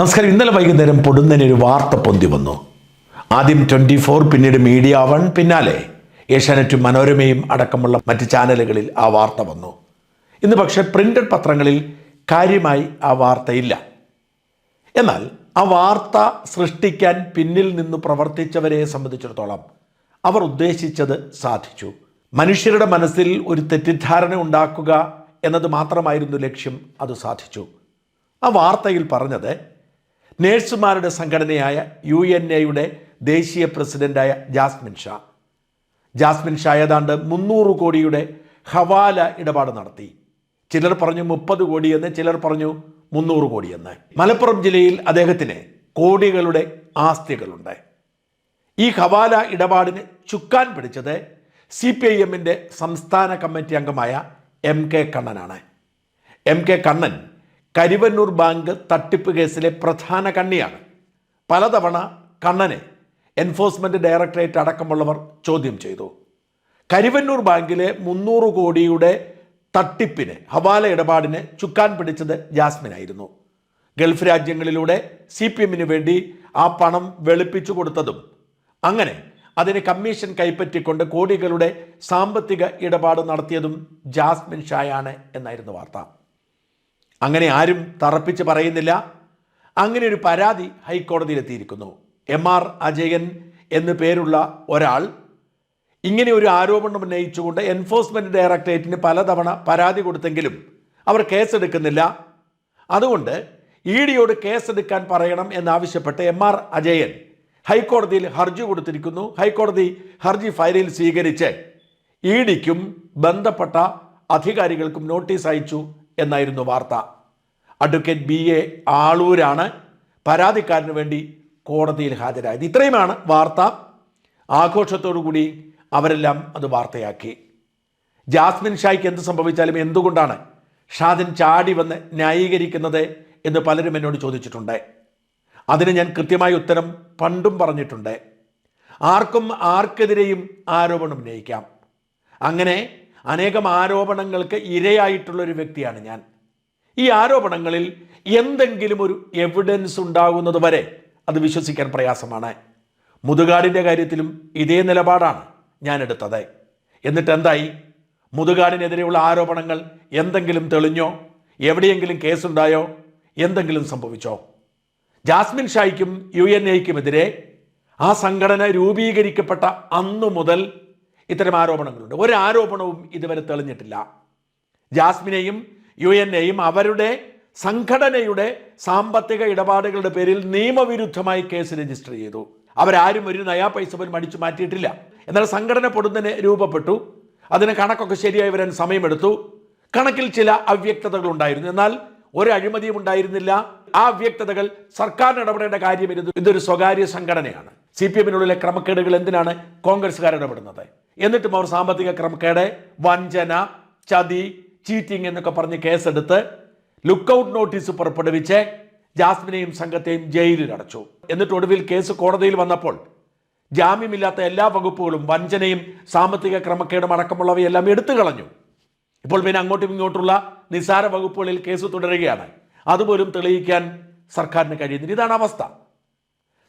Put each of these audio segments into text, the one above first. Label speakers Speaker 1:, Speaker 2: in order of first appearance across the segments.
Speaker 1: നമസ്കാരം. ഇന്നലെ വൈകുന്നേരം പൊടുന്നതിന് ഒരു വാർത്ത പൊന്തി വന്നു. ആദ്യം ട്വന്റി ഫോർ പിന്നീട് മീഡിയ വൺ പിന്നാലെ ഏഷ്യാനെറ്റും മനോരമയും അടക്കമുള്ള മറ്റ് ചാനലുകളിൽ ആ വാർത്ത വന്നു. ഇന്ന് പക്ഷേ പ്രിന്റഡ് പത്രങ്ങളിൽ കാര്യമായി ആ വാർത്തയില്ല. എന്നാൽ ആ വാർത്ത സൃഷ്ടിക്കാൻ പിന്നിൽ നിന്ന് പ്രവർത്തിച്ചവരെ സംബന്ധിച്ചിടത്തോളം അവർ ഉദ്ദേശിച്ചത് സാധിച്ചു. മനുഷ്യരുടെ മനസ്സിൽ ഒരു തെറ്റിദ്ധാരണ ഉണ്ടാക്കുക എന്നത് മാത്രമായിരുന്നു ലക്ഷ്യം അത് സാധിച്ചു. ആ വാർത്തയിൽ പറഞ്ഞത് നേഴ്സുമാരുടെ സംഘടനയായ യു എൻ എയുടെ ദേശീയ പ്രസിഡന്റായ ജാസ്മിൻ ഷാ. ജാസ്മിൻ ഷാ ഏതാണ്ട് മുന്നൂറ് കോടിയുടെ ഹവാല ഇടപാട് നടത്തി. ചിലർ പറഞ്ഞു മുപ്പത് കോടിയെന്ന് ചിലർ പറഞ്ഞു മുന്നൂറ് കോടിയെന്ന്. മലപ്പുറം ജില്ലയിൽ അദ്ദേഹത്തിന് കോടികളുടെ ആസ്തികളുണ്ട്. ഈ ഹവാല ഇടപാടിന് ചുക്കാൻ പിടിച്ചത് സി പി ഐ എമ്മിന്റെ സംസ്ഥാന കമ്മിറ്റി അംഗമായ M K കണ്ണനാണ്. M K Kannan Karivannur bank തട്ടിപ്പ് കേസിലെ പ്രധാന കണ്ണിയാണ്. പലതവണ കണ്ണനെ എൻഫോഴ്സ്മെന്റ് ഡയറക്ടറേറ്റ് അടക്കമുള്ളവർ ചോദ്യം ചെയ്തു. കരിവന്നൂർ ബാങ്കിലെ മുന്നൂറ് കോടിയുടെ തട്ടിപ്പിന് ഹവാല ഇടപാടിന് ചുക്കാൻ പിടിച്ചത് ജാസ്മിനായിരുന്നു. ഗൾഫ് രാജ്യങ്ങളിലൂടെ സി പി എമ്മിന് വേണ്ടി ആ പണം വെളുപ്പിച്ചു കൊടുത്തതും അങ്ങനെ അതിന് കമ്മീഷൻ കൈപ്പറ്റിക്കൊണ്ട് കോടികളുടെ സാമ്പത്തിക ഇടപാട് നടത്തിയതും ജാസ്മിൻ ഷായാണ് എന്നായിരുന്നു വാർത്ത. അങ്ങനെ ആരും തറപ്പിച്ച് പറയുന്നില്ല. അങ്ങനെ ഒരു പരാതി ഹൈക്കോടതിയിലെത്തിയിരിക്കുന്നു. എം ആർ അജയൻ എന്ന് പേരുള്ള ഒരാൾ ഇങ്ങനെ ഒരു ആരോപണം ഉന്നയിച്ചുകൊണ്ട് എൻഫോഴ്സ്മെന്റ് ഡയറക്ടറേറ്റിന് പലതവണ പരാതി കൊടുത്തെങ്കിലും അവർ കേസെടുക്കുന്നില്ല. അതുകൊണ്ട് ഇ ഡിയോട് കേസെടുക്കാൻ പറയണം എന്നാവശ്യപ്പെട്ട് എം ആർ അജയൻ ഹൈക്കോടതിയിൽ ഹർജി കൊടുത്തിരിക്കുന്നു. ഹൈക്കോടതി ഹർജി ഫയലിൽ സ്വീകരിച്ച് ഇ ഡിക്കും ബന്ധപ്പെട്ട അധികാരികൾക്കും നോട്ടീസ് അയച്ചു. എന്നായിരുന്നു വാർത്ത. അഡ്വക്കേറ്റ് ബി എ ആളൂരാണ് പരാതിക്കാരന് വേണ്ടി കോടതിയിൽ ഹാജരായത്. ഇത്രയുമാണ് വാർത്ത. ആഘോഷത്തോടു കൂടി അവരെല്ലാം അത് വാർത്തയാക്കി. ജാസ്മിൻ ഷായ്ക്ക് എന്ത് സംഭവിച്ചാലും എന്തുകൊണ്ടാണ് ഷാദിൻ ചാടി വന്ന് ന്യായീകരിക്കുന്നത് എന്ന് പലരും എന്നോട് ചോദിച്ചിട്ടുണ്ട്. അതിന് ഞാൻ കൃത്യമായ ഉത്തരം പണ്ടും പറഞ്ഞിട്ടുണ്ട്. ആർക്കും ആർക്കെതിരെയും ആരോപണം ഉന്നയിക്കാം. അങ്ങനെ അനേകം ആരോപണങ്ങൾക്ക് ഇരയായിട്ടുള്ള ഒരു വ്യക്തിയാണ് ഞാൻ. ഈ ആരോപണങ്ങളിൽ എന്തെങ്കിലും ഒരു എവിഡൻസ് ഉണ്ടാകുന്നത് വരെ അത് വിശ്വസിക്കാൻ പ്രയാസമാണ്. മുതുകാടിന്റെ കാര്യത്തിലും ഇതേ നിലപാടാണ് ഞാൻ എടുത്തത്. എന്നിട്ട് എന്തായി? മുതുകാടിനെതിരെയുള്ള ആരോപണങ്ങൾ എന്തെങ്കിലും തെളിഞ്ഞോ? എവിടെയെങ്കിലും കേസുണ്ടായോ? എന്തെങ്കിലും സംഭവിച്ചോ? ജാസ്മിൻ ഷായ്ക്കും യു എൻ എക്കുമെതിരെ ആ സംഘടന രൂപീകരിക്കപ്പെട്ട അന്നു മുതൽ ഇത്തരം ആരോപണങ്ങളുണ്ട്. ഒരു ആരോപണവും ഇതുവരെ തെളിഞ്ഞിട്ടില്ല. ജാസ്മിനെയും യു എൻ അവരുടെ സംഘടനയുടെ സാമ്പത്തിക ഇടപാടുകളുടെ പേരിൽ നിയമവിരുദ്ധമായി കേസ് രജിസ്റ്റർ ചെയ്തു. അവരാരും ഒരു നയാ പൈസ പോലും അടിച്ചു മാറ്റിയിട്ടില്ല. എന്നാൽ സംഘടന പൊടുന്നതിന് രൂപപ്പെട്ടു. അതിന് കണക്കൊക്കെ ശരിയായി വരാൻ സമയമെടുത്തു. കണക്കിൽ ചില അവ്യക്തതകൾ ഉണ്ടായിരുന്നു. എന്നാൽ ഒരു അഴിമതിയും ഉണ്ടായിരുന്നില്ല. ആ അവ്യക്തതകൾ സർക്കാരിന് ഇടപെടേണ്ട കാര്യമിരുന്നു ഇതൊരു സ്വകാര്യ സംഘടനയാണ്. സി പി എമ്മിനുള്ളിലെ ക്രമക്കേടുകൾ എന്തിനാണ് കോൺഗ്രസ്സുകാർ ഇടപെടുന്നത്? എന്നിട്ടും അവർ സാമ്പത്തിക ക്രമക്കേട് വഞ്ചന ചതി ചീറ്റിംഗ് എന്നൊക്കെ പറഞ്ഞ് കേസെടുത്ത് ലുക്കൌട്ട് നോട്ടീസ് പുറപ്പെടുവിച്ച് ജാസ്മിനെയും സംഘത്തെയും ജയിലിൽ അടച്ചു എന്നിട്ട് ഒടുവിൽ കേസ് കോടതിയിൽ വന്നപ്പോൾ ജാമ്യമില്ലാത്ത എല്ലാ വകുപ്പുകളും വഞ്ചനയും സാമ്പത്തിക ക്രമക്കേടും അടക്കമുള്ളവയെല്ലാം എടുത്തു കളഞ്ഞു. ഇപ്പോൾ പിന്നെ അങ്ങോട്ടും ഇങ്ങോട്ടുള്ള നിസ്സാര വകുപ്പുകളിൽ കേസ് തുടരുകയാണ്. അതുപോലും തെളിയിക്കാൻ സർക്കാരിന് കഴിയുന്നില്ല. ഇതാണ് അവസ്ഥ.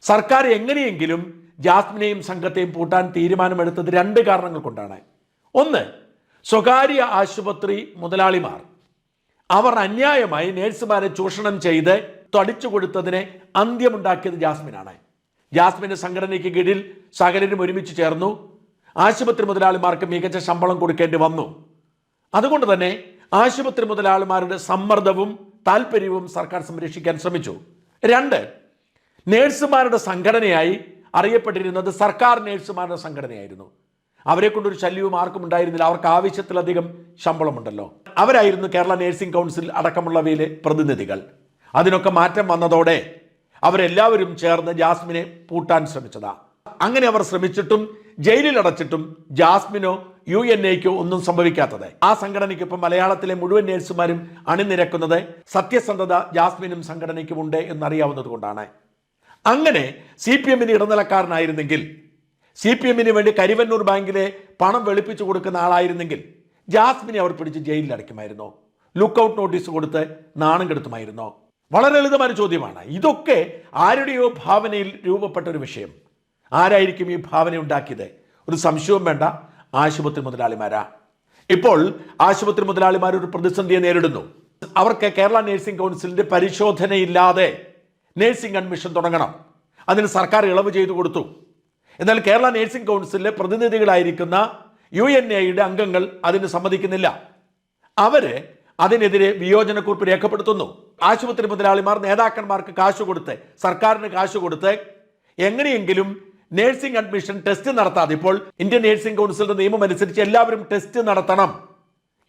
Speaker 1: സർക്കാർ എങ്ങനെയെങ്കിലും ജാസ്മിനെയും സംഘത്തെയും പൂട്ടാൻ തീരുമാനമെടുത്തത് രണ്ട് കാരണങ്ങൾ കൊണ്ടാണ്. ഒന്ന് സ്വകാര്യ ആശുപത്രി മുതലാളിമാർ. അവർ അന്യായമായി നേഴ്സുമാരെ ചൂഷണം ചെയ്ത് തടിച്ചു കൊടുത്തതിനെ അന്ത്യമുണ്ടാക്കിയത് ജാസ്മിനാണ്. ജാസ്മിന്റെ സംഘടനയ്ക്ക് കീഴിൽ സകലരും ഒരുമിച്ച് ചേർന്നു. ആശുപത്രി മുതലാളിമാർക്ക് മികച്ച ശമ്പളം കൊടുക്കേണ്ടി വന്നു. അതുകൊണ്ട് തന്നെ ആശുപത്രി മുതലാളിമാരുടെ സമ്മർദ്ദവും താല്പര്യവും സർക്കാർ സംരക്ഷിക്കാൻ ശ്രമിച്ചു. രണ്ട് നേഴ്സുമാരുടെ സംഘടനയായി അറിയപ്പെട്ടിരുന്നത് സർക്കാർ നേഴ്സുമാരുടെ സംഘടനയായിരുന്നു. അവരെ കൊണ്ടൊരു ശല്യവും ആർക്കും ഉണ്ടായിരുന്നില്ല. അവർക്ക് ആവശ്യത്തിലധികം ശമ്പളമുണ്ടല്ലോ. അവരായിരുന്നു കേരള നേഴ്സിംഗ് കൗൺസിൽ അടക്കമുള്ളവയിലെ പ്രതിനിധികൾ. അതിനൊക്കെ മാറ്റം വന്നതോടെ അവരെല്ലാവരും ചേർന്ന് ജാസ്മിനെ പൂട്ടാൻ ശ്രമിച്ചതാ. അങ്ങനെ അവർ ശ്രമിച്ചിട്ടും ജയിലിൽ അടച്ചിട്ടും ജാസ്മിനോ യു എൻ എക്കോ ഒന്നും സംഭവിക്കാത്തത്. ആ സംഘടനയ്ക്കൊപ്പം മലയാളത്തിലെ മുഴുവൻ നേഴ്സുമാരും അണിനിരക്കുന്നത് സത്യസന്ധത ജാസ്മിനും സംഘടനയ്ക്കും ഉണ്ട് എന്നറിയാവുന്നത് കൊണ്ടാണ് അങ്ങനെ സി പി എമ്മിന് ഇടനിലക്കാരനായിരുന്നെങ്കിൽ സി പി എമ്മിന് വേണ്ടി കരിവന്നൂർ ബാങ്കിലെ പണം വെളുപ്പിച്ചു കൊടുക്കുന്ന ആളായിരുന്നെങ്കിൽ ജാസ്മിനെ അവർ പിടിച്ച് ജയിലിൽ അടയ്ക്കുമായിരുന്നോ? ലുക്കൌട്ട് നോട്ടീസ് കൊടുത്ത് നാണം കെടുത്തുമായിരുന്നു? വളരെ ലളിതമായ ചോദ്യമാണ്. ഇതൊക്കെ ആരുടെയോ ഭാവനയിൽ രൂപപ്പെട്ട ഒരു വിഷയം. ആരായിരിക്കും ഈ ഭാവന ഉണ്ടാക്കിയത്? ഒരു സംശയവും വേണ്ട. ആശുപത്രി മുതലാളിമാരാ. ഇപ്പോൾ ആശുപത്രി മുതലാളിമാർ ഒരു പ്രതിസന്ധിയെ നേരിടുന്നു. അവർക്ക് കേരള നഴ്സിംഗ് കൗൺസിലിന്റെ പരിശോധനയില്ലാതെ നഴ്സിംഗ് അഡ്മിഷൻ തുടങ്ങണം. അതിന് സർക്കാർ ഇളവ് ചെയ്തു കൊടുത്തു. എന്നാൽ കേരള നേഴ്സിംഗ് കൗൺസിലിലെ പ്രതിനിധികളായിരിക്കുന്ന യു എൻ എയുടെ അംഗങ്ങൾ അതിന് സമ്മതിക്കുന്നില്ല. അവർ അതിനെതിരെ വിയോജനക്കുറിപ്പ് രേഖപ്പെടുത്തുന്നു. ആശുപത്രി മുതലാളിമാർ നേതാക്കന്മാർക്ക് കാശ് കൊടുത്ത് സർക്കാരിന് കാശ് കൊടുത്ത് എങ്ങനെയെങ്കിലും നേഴ്സിംഗ് അഡ്മിഷൻ ടെസ്റ്റ് നടത്താതെ ഇപ്പോൾ ഇന്ത്യൻ നേഴ്സിംഗ് കൗൺസിലിന്റെ നിയമം അനുസരിച്ച് എല്ലാവരും ടെസ്റ്റ് നടത്തണം.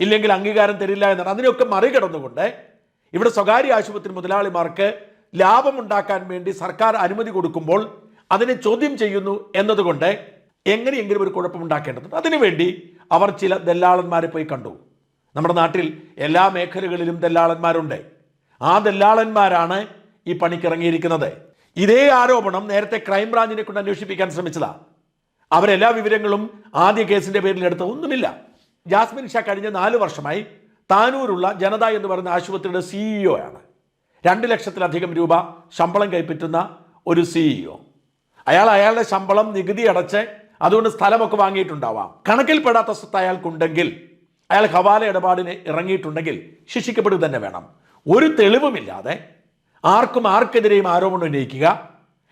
Speaker 1: ഇല്ലെങ്കിൽ അംഗീകാരം തരില്ല എന്നാണ്. അതിനെയൊക്കെ മറികടന്നുകൊണ്ട് ഇവിടെ സ്വകാര്യ ആശുപത്രി മുതലാളിമാർക്ക് ലാഭമുണ്ടാക്കാൻ വേണ്ടി സർക്കാർ അനുമതി കൊടുക്കുമ്പോൾ അതിനെ ചോദ്യം ചെയ്യുന്നു എന്നതുകൊണ്ട് എങ്ങനെയെങ്കിലും ഒരു കുഴപ്പമുണ്ടാക്കേണ്ടതുണ്ട്. അതിനുവേണ്ടി അവർ ചില ദല്ലാളന്മാരെ പോയി കണ്ടു. നമ്മുടെ നാട്ടിൽ എല്ലാ മേഖലകളിലും ദല്ലാളന്മാരുണ്ട്. ആ ദല്ലാളന്മാരാണ് ഈ പണിക്കിറങ്ങിയിരിക്കുന്നത്. ഇതേ ആരോപണം നേരത്തെ ക്രൈംബ്രാഞ്ചിനെ കൊണ്ട് അന്വേഷിപ്പിക്കാൻ ശ്രമിച്ചതാ. അവരെല്ലാ വിവരങ്ങളും ആദ്യ കേസിന്റെ പേരിൽ എടുത്ത ഒന്നുമില്ല. ജാസ്മിൻ ഷാ കഴിഞ്ഞ നാല് വർഷമായി താനൂരുള്ള ജനത എന്ന് പറയുന്ന ആശുപത്രിയുടെ സിഇഒ ആണ്. രണ്ട് ലക്ഷത്തിലധികം രൂപ ശമ്പളം കൈപ്പറ്റുന്ന ഒരു സിഇഒ അയാൾ അയാളുടെ ശമ്പളം നികുതി അടച്ച് അതുകൊണ്ട് സ്ഥലമൊക്കെ വാങ്ങിയിട്ടുണ്ടാവാം. കണക്കിൽപ്പെടാത്ത സ്വത്ത് അയാൾക്കുണ്ടെങ്കിൽ അയാൾ ഹവാല ഇടപാടിന് ഇറങ്ങിയിട്ടുണ്ടെങ്കിൽ ശിക്ഷിക്കപ്പെടുക തന്നെ വേണം. ഒരു തെളിവുമില്ലാതെ ആർക്കും ആർക്കെതിരെയും ആരോപണം ഉന്നയിക്കുക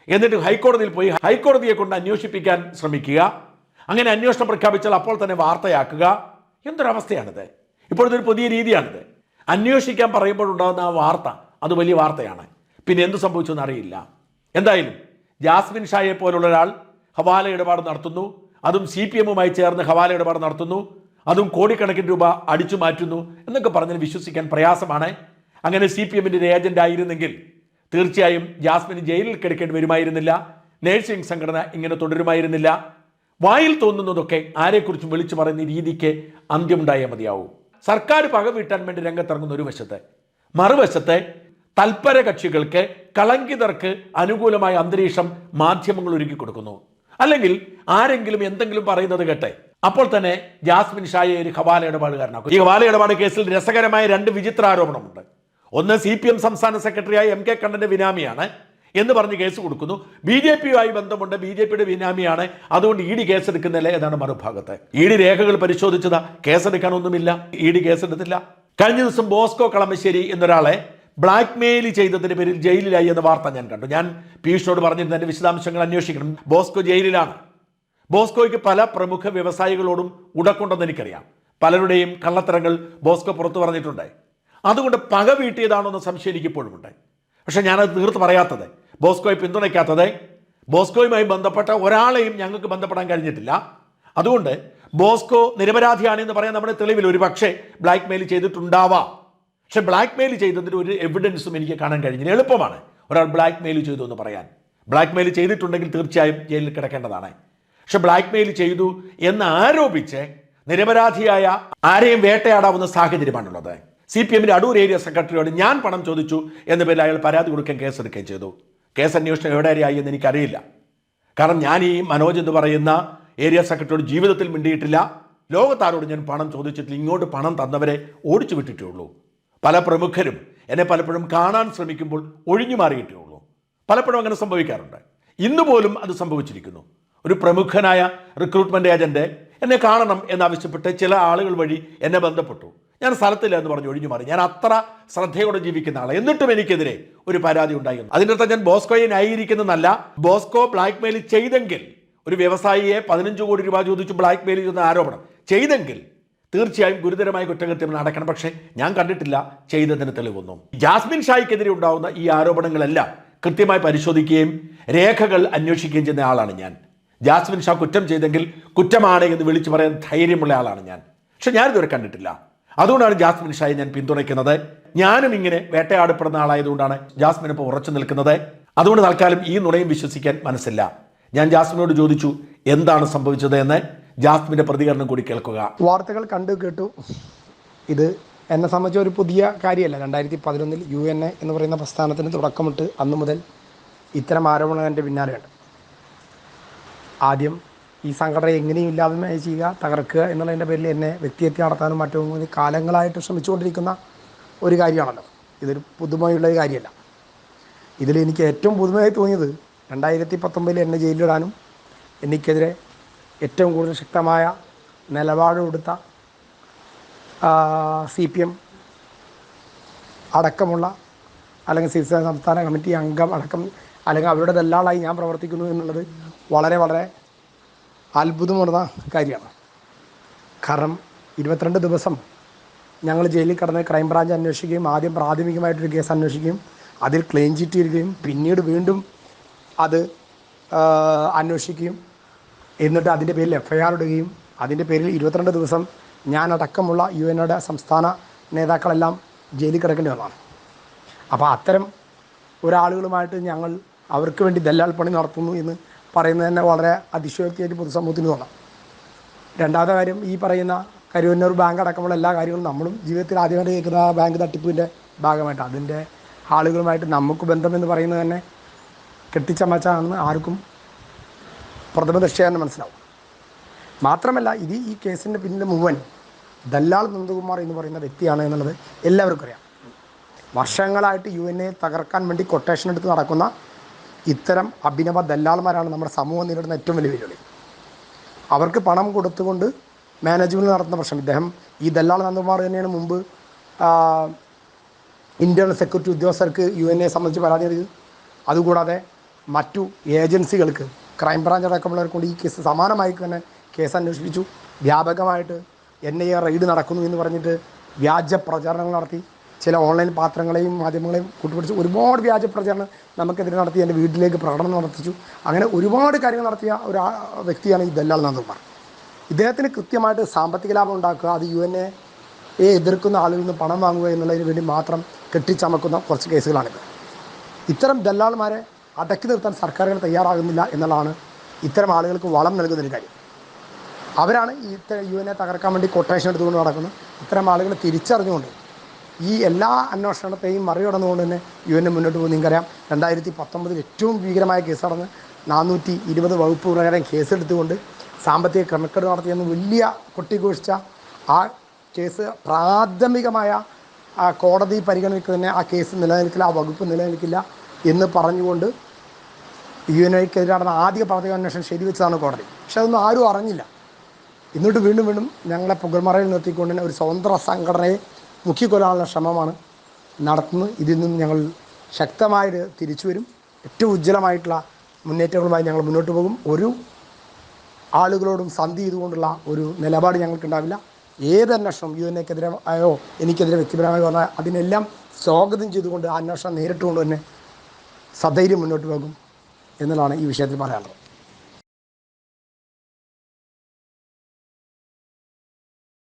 Speaker 1: എന്നിട്ട് ഹൈക്കോടതിയിൽ പോയി ഹൈക്കോടതിയെ കൊണ്ട് അന്വേഷിപ്പിക്കാൻ ശ്രമിക്കുക അങ്ങനെ അന്വേഷണം പ്രഖ്യാപിച്ചാൽ അപ്പോൾ തന്നെ വാർത്തയാക്കുക. എന്തൊരവസ്ഥയാണിത്? ഇപ്പോഴത്തെ ഒരു പുതിയ രീതിയാണിത്. അന്വേഷിക്കാൻ പറയുമ്പോഴുണ്ടാകുന്ന ആ വാർത്ത അത് വലിയ വാർത്തയാണ്. പിന്നെ എന്ത് സംഭവിച്ചു എന്നറിയില്ല എന്തായാലും ജാസ്മിൻ ഷായെ പോലുള്ള ഒരാൾ ഹവാല ഇടപാട് നടത്തുന്നു. അതും സി പി എമ്മുമായി ചേർന്ന് ഹവാല ഇടപാട് നടത്തുന്നു. അതും കോടിക്കണക്കിന് രൂപ അടിച്ചു മാറ്റുന്നു എന്നൊക്കെ പറഞ്ഞാൽ വിശ്വസിക്കാൻ പ്രയാസമാണ്. അങ്ങനെ സി പി എമ്മിന്റെ ഏജന്റ് ആയിരുന്നെങ്കിൽ തീർച്ചയായും ജാസ്മിൻ ജയിലിൽ കിടക്കേണ്ടി വരുമായിരുന്നില്ല. നേഴ്സിംഗ് സംഘടന ഇങ്ങനെ തുടരുമായിരുന്നില്ല. വായിൽ തോന്നുന്നതൊക്കെ ആരെക്കുറിച്ചും വിളിച്ചു പറയുന്ന രീതിക്ക് അന്ത്യമുണ്ടായാൽ മതിയാവും. സർക്കാർ പക വീട്ടാൻ വേണ്ടി രംഗത്തിറങ്ങുന്ന ഒരു വശത്ത് മറുവശത്ത് തൽപര കക്ഷികൾക്ക് കളങ്കിതർക്ക് അനുകൂലമായ അന്തരീക്ഷം മാധ്യമങ്ങൾ ഒരുക്കി കൊടുക്കുന്നു. അല്ലെങ്കിൽ ആരെങ്കിലും എന്തെങ്കിലും പറയുന്നത് കേട്ടെ. അപ്പോൾ തന്നെ ജാസ്മിൻ ഷായെ ഒരു ഹവാല ഇടപാടുകാരനാക്കും. ഈ ഹവാല ഇടപാട് കേസിൽ രസകരമായ രണ്ട് വിചിത്ര ആരോപണമുണ്ട് ഒന്ന് സി പി എം സംസ്ഥാന സെക്രട്ടറിയായ എം കെ കണ്ണന്റെ ബിനാമിയാണ് എന്ന് പറഞ്ഞ് കേസ് കൊടുക്കുന്നു. ബി ജെ പിയുമായി ബന്ധമുണ്ട്. ബി ജെ പിയുടെ ബിനാമിയാണ്. അതുകൊണ്ട് ഇ ഡി കേസെടുക്കുന്നില്ല എന്നാണ് മറുഭാഗത്ത്. ഇ ഡി രേഖകൾ പരിശോധിച്ചതാ. കേസെടുക്കാനൊന്നുമില്ല. ഇ ഡി കേസെടുത്തില്ല. കഴിഞ്ഞ ദിവസം ബോസ്കോ കളമശ്ശേരി എന്നൊരാളെ ബ്ലാക്ക് മെയിൽ ചെയ്തതിന്റെ പേരിൽ ജയിലിലായി എന്ന വാർത്ത ഞാൻ കണ്ടു. ഞാൻ പീയൂഷിനോട് പറഞ്ഞിരുന്ന എന്റെ വിശദാംശങ്ങൾ അന്വേഷിക്കണം. ബോസ്കോ ജയിലിലാണ്. ബോസ്കോയ്ക്ക് പല പ്രമുഖ വ്യവസായികളോടും ഉടക്കുണ്ടെന്ന് എനിക്കറിയാം. പലരുടെയും കള്ളത്തരങ്ങൾ ബോസ്കോ പുറത്തു പറഞ്ഞിട്ടുണ്ട്. അതുകൊണ്ട് പക വീട്ടിയതാണോ എന്ന സംശയം എനിക്കിപ്പോഴുമുണ്ട്. പക്ഷേ ഞാനത് തീർത്ത് പറയാത്തത് ബോസ്കോയെ പിന്തുണയ്ക്കാത്തത് ബോസ്കോയുമായി ബന്ധപ്പെട്ട ഒരാളെയും ഞങ്ങൾക്ക് ബന്ധപ്പെടാൻ കഴിഞ്ഞിട്ടില്ല. അതുകൊണ്ട് ബോസ്കോ നിരപരാധിയാണെന്ന് പറയാൻ നമ്മുടെ തെളിവിൽ ഒരു പക്ഷേ ബ്ലാക്ക് മെയിൽ ചെയ്തിട്ടുണ്ടാവാം. പക്ഷെ ബ്ലാക്ക് മെയിൽ ചെയ്തതിന്റെ ഒരു എവിഡൻസും എനിക്ക് കാണാൻ കഴിഞ്ഞില്ല. എളുപ്പമാണ് ഒരാൾ ബ്ലാക്ക് മെയിൽ ചെയ്തു എന്ന് പറയാൻ. ബ്ലാക്ക് മെയിൽ ചെയ്തിട്ടുണ്ടെങ്കിൽ തീർച്ചയായും ജയിലിൽ കിടക്കേണ്ടതാണ്. പക്ഷെ ബ്ലാക്ക് മെയിൽ ചെയ്തു എന്ന് ആരോപിച്ച് നിരപരാധിയായ ആരെയും വേട്ടയാടാവുന്ന സാഹചര്യമാണുള്ളത്. സി പി എമ്മിന്റെ അടൂർ ഏരിയ സെക്രട്ടറിയോട് ഞാൻ പണം ചോദിച്ചു എന്ന പേരിൽ അയാൾ പരാതി കൊടുക്കാൻ കേസെടുക്കുകയും ചെയ്തു. കേസ് അന്വേഷണം എവിടെ വരെയായി എന്ന് എനിക്കറിയില്ല. കാരണം ഞാൻ ഈ മനോജ് എന്ന് പറയുന്ന ഏരിയ സെക്രട്ടറിയോട് ജീവിതത്തിൽ മിണ്ടിയിട്ടില്ല. ലോകത്താരോട് ഞാൻ പണം ചോദിച്ചിട്ടില്ല. ഇങ്ങോട്ട് പണം തന്നവരെ ഓടിച്ചു വിട്ടിട്ടേ ഉള്ളൂ. പല പ്രമുഖരും എന്നെ പലപ്പോഴും കാണാൻ ശ്രമിക്കുമ്പോൾ ഒഴിഞ്ഞു മാറിയിട്ടേ ഉള്ളൂ പലപ്പോഴും അങ്ങനെ സംഭവിക്കാറുണ്ട്. ഇന്ന് പോലും അത് സംഭവിച്ചിരിക്കുന്നു. ഒരു പ്രമുഖനായ റിക്രൂട്ട്മെന്റ് ഏജന്റ് എന്നെ കാണണം എന്നാവശ്യപ്പെട്ട് ചില ആളുകൾ വഴി എന്നെ ബന്ധപ്പെട്ടു. ഞാൻ സ്ഥലത്തില്ല എന്ന് പറഞ്ഞ് ഒഴിഞ്ഞു മാറി. ഞാൻ അത്ര ശ്രദ്ധയോടെ ജീവിക്കുന്ന ആളെ. എന്നിട്ടും എനിക്കെതിരെ ഒരു പരാതി ഉണ്ടായിരുന്നു. അതിന്റെ അർത്ഥം ഞാൻ ബോസ്കോയെ ന്യായീകരിക്കുന്നതല്ല ബോസ്കോ ബ്ലാക്ക് മെയിൽ ചെയ്തെങ്കിൽ ഒരു വ്യവസായിയെ പതിനഞ്ച് കോടി രൂപ ചോദിച്ചു ബ്ലാക്ക് മെയിൽ ചെയ്യുന്ന ആരോപണം ചെയ്തെങ്കിൽ തീർച്ചയായും ഗുരുതരമായ കുറ്റകൃത്യം നടക്കണം. പക്ഷേ ഞാൻ കണ്ടിട്ടില്ല ചെയ്തതിന് തെളിവൊന്നും. ജാസ്മിൻ ഷായ്ക്കെതിരെ ഉണ്ടാവുന്ന ഈ ആരോപണങ്ങളെല്ലാം കൃത്യമായി പരിശോധിക്കുകയും രേഖകൾ അന്വേഷിക്കുകയും ചെയ്യുന്ന ആളാണ് ഞാൻ. ജാസ്മിൻ ഷാ കുറ്റം ചെയ്തെങ്കിൽ കുറ്റമാണ് എന്ന് വിളിച്ചു പറയാൻ ധൈര്യമുള്ള ആളാണ് ഞാൻ. പക്ഷെ ഞാനിതുവരെ കണ്ടിട്ടില്ല. അതുകൊണ്ടാണ് ജാസ്മിൻ ഷായെ ഞാൻ പിന്തുണയ്ക്കുന്നത്. ഞാനും ഇങ്ങനെ വേട്ടയാടപ്പെടുന്ന ആളായതുകൊണ്ടാണ് ജാസ്മിൻ ഇപ്പോൾ ഉറച്ചു നിൽക്കുന്നത്. അതുകൊണ്ട് തൽക്കാലം ഈ നുണയും വിശ്വസിക്കാൻ മനസ്സില്ല. ഞാൻ ജാസ്മിനോട് ചോദിച്ചു എന്താണ് സംഭവിച്ചത് എന്ന്? ജാസ്മിന്റെ പ്രതികരണം കൂടി കേൾക്കുക.
Speaker 2: വാർത്തകൾ കണ്ടു കേട്ടു. ഇത് എന്നെ സംബന്ധിച്ച ഒരു പുതിയ കാര്യമല്ല. രണ്ടായിരത്തി പതിനൊന്നിൽ യു എൻ എ എന്ന് പറയുന്ന പ്രസ്ഥാനത്തിന് തുടക്കമിട്ട് അന്നു മുതൽ ഇത്തരം ആരോപണങ്ങൾ എന്റെ പിന്നാലെയുണ്ട് ആദ്യം ഈ സംഘടന എങ്ങനെയും ഇല്ലാതെയായി ചെയ്യുക തകർക്കുക എന്നുള്ളതിന്റെ പേരിൽ എന്നെ വ്യക്തിഹത്യ നടത്താനും മറ്റും കാലങ്ങളായിട്ട് ശ്രമിച്ചുകൊണ്ടിരിക്കുന്ന ഒരു കാര്യമാണല്ലോ. ഇതൊരു പുതുമയുള്ള ഒരു കാര്യമല്ല. ഇതിൽ എനിക്ക് ഏറ്റവും പുതുമയായി തോന്നിയത് രണ്ടായിരത്തി പത്തൊമ്പതിൽ എന്നെ ജയിലിലിടാനും എനിക്കെതിരെ ഏറ്റവും കൂടുതൽ ശക്തമായ നിലപാടെടുത്ത സി പി എം അടക്കമുള്ള അല്ലെങ്കിൽ സി സംസ്ഥാന കമ്മിറ്റി അംഗം അടക്കം അല്ലെങ്കിൽ അവരുടെ ദല്ലാളായി ഞാൻ പ്രവർത്തിക്കുന്നു എന്നുള്ളത് വളരെ വളരെ അത്ഭുതമുള്ള കാര്യമാണ്. കാരണം ഇരുപത്തിരണ്ട് ദിവസം ഞങ്ങൾ ജയിലിൽ കടന്ന് ക്രൈംബ്രാഞ്ച് അന്വേഷിക്കുകയും ആദ്യം പ്രാഥമികമായിട്ടൊരു കേസ് അന്വേഷിക്കുകയും അതിൽ ക്ലെയിം ചീറ്റ് തീരുകയും പിന്നീട് വീണ്ടും അത് അന്വേഷിക്കുകയും എന്നിട്ട് അതിന്റെ പേരിൽ എഫ് ഐ ആർ ഇടുകയും അതിന്റെ പേരിൽ ഇരുപത്തിരണ്ട് ദിവസം ഞാനടക്കമുള്ള യു എനയുടെ സംസ്ഥാന നേതാക്കളെല്ലാം ജയിലിൽ കിടക്കേണ്ടി വന്നതാണ്. അപ്പോൾ അത്തരം ഒരാളുകളുമായിട്ട് ഞങ്ങൾ അവർക്ക് വേണ്ടി ദല്ലാൽ പണി നടത്തുന്നു എന്ന് പറയുന്നത് തന്നെ വളരെ അതിശയോക്തിയായിട്ട് പൊതുസമൂഹത്തിന് തോന്നാം. രണ്ടാമത്തെ കാര്യം ഈ പറയുന്ന കരുവന്നൂർ ബാങ്ക് അടക്കമുള്ള എല്ലാ കാര്യങ്ങളും നമ്മളും ജീവിതത്തിൽ ആദ്യമായിട്ട് കേൾക്കുന്ന ആ ബാങ്ക് തട്ടിപ്പിന്റെ ഭാഗമായിട്ട് അതിന്റെ ആളുകളുമായിട്ട് നമുക്ക് ബന്ധമെന്ന് പറയുന്നത് തന്നെ കെട്ടിച്ചമച്ചാണെന്ന് ആർക്കും പ്രഥമ ദൃഷ്ടിയ തന്നെ മനസ്സിലാവും. മാത്രമല്ല ഇത് ഈ കേസിന്റെ പിന്നിൽ മുഴുവൻ ദല്ലാൾ നന്ദകുമാർ എന്ന് പറയുന്ന വ്യക്തിയാണ് എന്നുള്ളത് എല്ലാവർക്കും അറിയാം. വർഷങ്ങളായിട്ട് യു എൻ എ തകർക്കാൻ വേണ്ടി കൊട്ടേഷൻ എടുത്ത് നടക്കുന്ന ഇത്തരം അഭിനവ ദല്ലാൾമാരാണ് നമ്മുടെ സമൂഹം നേരിടുന്ന ഏറ്റവും വലിയ വെല്ലുവിളി. അവർക്ക് പണം കൊടുത്തുകൊണ്ട് മാനേജ്മെന്റ് നടത്തുന്ന പ്രശ്നം. ഇദ്ദേഹം ഈ ദല്ലാൾ നന്ദകുമാർ തന്നെയാണ് മുമ്പ് ഇന്റേണൽ സെക്യൂരിറ്റി ഉദ്യോഗസ്ഥർക്ക് യു എൻ എ സംബന്ധിച്ച് പരാതി നൽകി അതുകൂടാതെ മറ്റു ഏജൻസികൾക്ക് ക്രൈംബ്രാഞ്ച് അടക്കമുള്ളവർ കൊണ്ട് ഈ കേസ് സമാനമായി തന്നെ കേസ് അന്വേഷിപ്പിച്ചു. വ്യാപകമായിട്ട് എൻ ഐ എ റെയ്ഡ് നടക്കുന്നു എന്ന് പറഞ്ഞിട്ട് വ്യാജ പ്രചാരണങ്ങൾ നടത്തി. ചില ഓൺലൈൻ പാത്രങ്ങളെയും മാധ്യമങ്ങളെയും കൂട്ടുപിടിച്ച് ഒരുപാട് വ്യാജ പ്രചാരണം നമുക്കെതിരെ നടത്തി. എന്റെ വീട്ടിലേക്ക് പ്രകടനം നടത്തിച്ചു. അങ്ങനെ ഒരുപാട് കാര്യങ്ങൾ നടത്തിയ ഒരു വ്യക്തിയാണ് ഈ ദല്ലാൽ നന്ദകുമാർ. ഇദ്ദേഹത്തിന് കൃത്യമായിട്ട് സാമ്പത്തിക ലാഭം ഉണ്ടാക്കുക അത് യു എൻ എ എതിർക്കുന്ന ആളുകളിൽ നിന്ന് പണം വാങ്ങുക എന്നുള്ളതിന് വേണ്ടി മാത്രം കെട്ടിച്ചമക്കുന്ന കുറച്ച് കേസുകളാണിത്. ഇത്തരം ദല്ലാൾമാരെ അടക്കി നിർത്താൻ സർക്കാരുകൾ തയ്യാറാകുന്നില്ല എന്നുള്ളതാണ് ഇത്തരം ആളുകൾക്ക് വളം നൽകുന്നൊരു കാര്യം. അവരാണ് ഈ യു എൻ എ തകർക്കാൻ വേണ്ടി കൊട്ടേഷൻ എടുത്തുകൊണ്ട് നടക്കുന്നത്. ഇത്തരം ആളുകളെ തിരിച്ചറിഞ്ഞുകൊണ്ട് ഈ എല്ലാ അന്വേഷണത്തെയും മറികടന്നുകൊണ്ട് തന്നെ യു എൻ എ മുന്നോട്ട് പോകും. നിങ്ങൾക്കറിയാം രണ്ടായിരത്തി പത്തൊമ്പതിൽ ഏറ്റവും ഭീകരമായ കേസ് നടന്ന് നാനൂറ്റി ഇരുപത് വകുപ്പ് പ്രകാരം കേസെടുത്തുകൊണ്ട് സാമ്പത്തിക ക്രമക്കേട് നടത്തിയെന്ന് വലിയ കൊട്ടിഘോഷിച്ച ആ കേസ് പ്രാഥമികമായ കോടതി പരിഗണിക്കുക തന്നെ ആ കേസ് നിലനിൽക്കില്ല ആ വകുപ്പ് നിലനിൽക്കില്ല എന്ന് പറഞ്ഞുകൊണ്ട് യു എൻ ഐക്കെതിരെ നടന്ന ആദ്യ അന്വേഷണം ശരിവെച്ചതാണ് കോടതി. പക്ഷെ അതൊന്നും ആരും അറിഞ്ഞില്ല. എന്നിട്ട് വീണ്ടും വീണ്ടും ഞങ്ങളെ പുകൾമറയിൽ നിർത്തിക്കൊണ്ട് തന്നെ ഒരു സ്വതന്ത്ര സംഘടനയെ മുക്കിക്കൊല്ലാനുള്ള ശ്രമമാണ് നടത്തുന്നത്. ഇതിൽ നിന്ന് ഞങ്ങൾ ശക്തമായിട്ട് തിരിച്ചു വരും. ഏറ്റവും ഉജ്ജ്വലമായിട്ടുള്ള മുന്നേറ്റങ്ങളുമായി ഞങ്ങൾ മുന്നോട്ട് പോകും. ഒരു ആളുകളോടും സന്ധി ചെയ്തുകൊണ്ടുള്ള ഒരു നിലപാട് ഞങ്ങൾക്കുണ്ടാവില്ല. ഏത് അന്വേഷണം യു ആയോ എനിക്കെതിരെ വ്യക്തിപരമായി വന്നാൽ അതിനെല്ലാം സ്വാഗതം ചെയ്തുകൊണ്ട് ആ അന്വേഷണം നേരിട്ടുകൊണ്ട് തന്നെ സധൈര്യം മുന്നോട്ട് പോകും. എന്നുള്ളതാണ് ഈ വിഷയത്തിൽ പറയാനുള്ളത്.